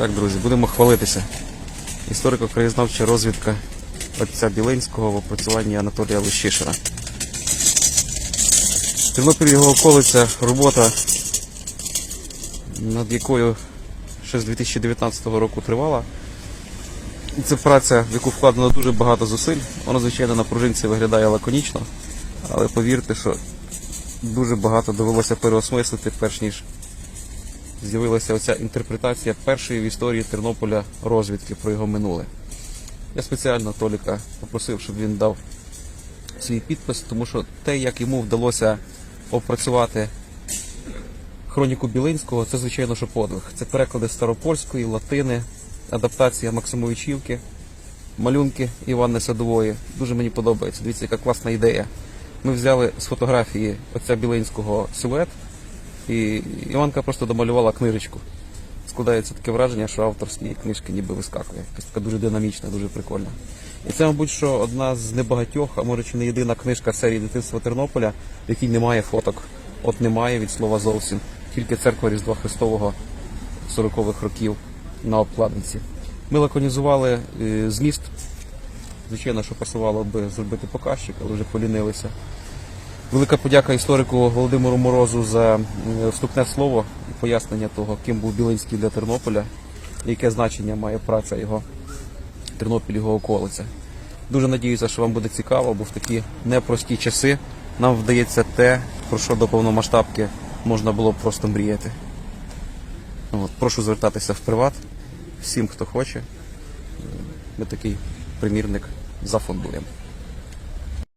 Так, друзі, будемо хвалитися. Історико-краєзнавча розвідка отця Біленського в опрацюванні Анатолія Лущишина. Тернопіль його околиця робота, над якою ще з 2019 року тривала. Це праця, в яку вкладено дуже багато зусиль. Вона, звичайно, на пружинці виглядає лаконічно, але повірте, що дуже багато довелося переосмислити, перш ніж з'явилася оця інтерпретація першої в історії Тернополя розвідки про його минуле. Я спеціально Толіка попросив, щоб він дав свій підпис, тому що те, як йому вдалося опрацювати хроніку Білинського, це звичайно що подвиг. Це переклади старопольської, латини, адаптація Максимовичівки, малюнки Іванни Садової. Дуже мені подобається. Дивіться, яка класна ідея. Ми взяли з фотографії отця Білинського силует, і Іванка просто домалювала книжечку. Складається таке враження, що автор з цієї книжки ніби вискакує. Якась така дуже динамічна, дуже прикольна. І це, мабуть, що одна з небагатьох, а може чи не єдина книжка серії дитинства Тернополя, в якій немає фоток. От немає від слова зовсім. Тільки церква Різдва Христового 40-х років на обкладинці. Ми лаконізували е, зміст. Звичайно, що пасувало би зробити показчик, але вже полінилися. Велика подяка історику Володимиру Морозу за вступне слово і пояснення того, ким був Білинський для Тернополя, яке значення має праця його Тернопіль, його околиця. Дуже надіюся, що вам буде цікаво, бо в такі непрості часи нам вдається те, про що до повномасштабки можна було просто мріяти. От, прошу звертатися в приват всім, хто хоче. Ми такий примірник зафондуємо.